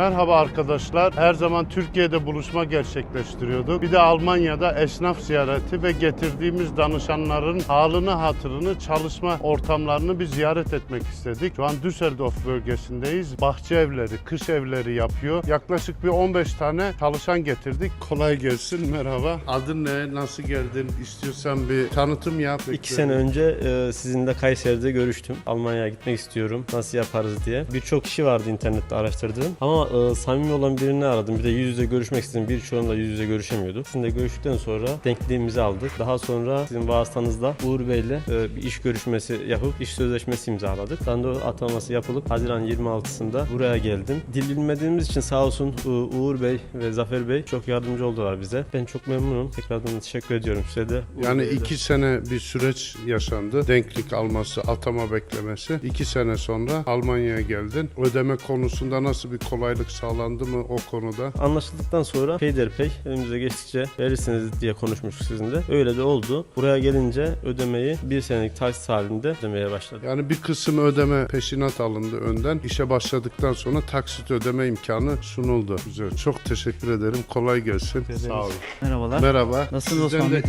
Merhaba arkadaşlar. Her zaman Türkiye'de buluşma gerçekleştiriyorduk. Bir de Almanya'da esnaf ziyareti ve getirdiğimiz danışanların halini hatırını, çalışma ortamlarını bir ziyaret etmek istedik. Şu an Düsseldorf bölgesindeyiz. Bahçe evleri, kış evleri yapıyor. Yaklaşık bir 15 tane çalışan getirdik. Kolay gelsin. Merhaba. Adın ne? Nasıl geldin? İstiyorsan bir tanıtım yap. İki sene önce e, sizinle Kayseri'de görüştüm. Almanya'ya gitmek istiyorum. Nasıl yaparız diye. Birçok kişi vardı internette araştırdığım. Ama e, samimi olan birini aradım. Bir de yüz yüze görüşmek istedim. Birçoğunla yüz yüze görüşemiyorduk. Sizinle görüştükten sonra denkliğimizi aldık. Daha sonra sizin vasıtanızda Uğur Bey'le e, bir iş görüşmesi yapıp iş sözleşmesi imzaladık. Randevu ataması yapılıp Haziran 26'sında buraya geldim. Dil bilmediğimiz için sağ olsun e, Uğur Bey ve Zafer Bey çok yardımcı oldular bize. Ben çok memnunum. Tekrardan teşekkür ediyorum size de. Uğur Yani Bey'e de. iki sene bir süreç yaşandı. Denklik alması, atama beklemesi. İki sene sonra Almanya'ya geldin. Ödeme konusunda nasıl bir kolaylık sağlandı mı o konuda? Anlaşıldıktan sonra peyderpey önümüze geçtikçe verirsiniz diye konuşmuştuk sizinle. Öyle de oldu. Buraya gelince ödemeyi bir senelik taksit halinde ödemeye başladık. Yani bir kısım ödeme peşinat alındı önden. İşe başladıktan sonra taksit ödeme imkanı sunuldu. Güzel. Çok teşekkür ederim. Kolay gelsin. Sağ olun. Merhabalar. Merhaba. Nasılsınız Osman de Bey?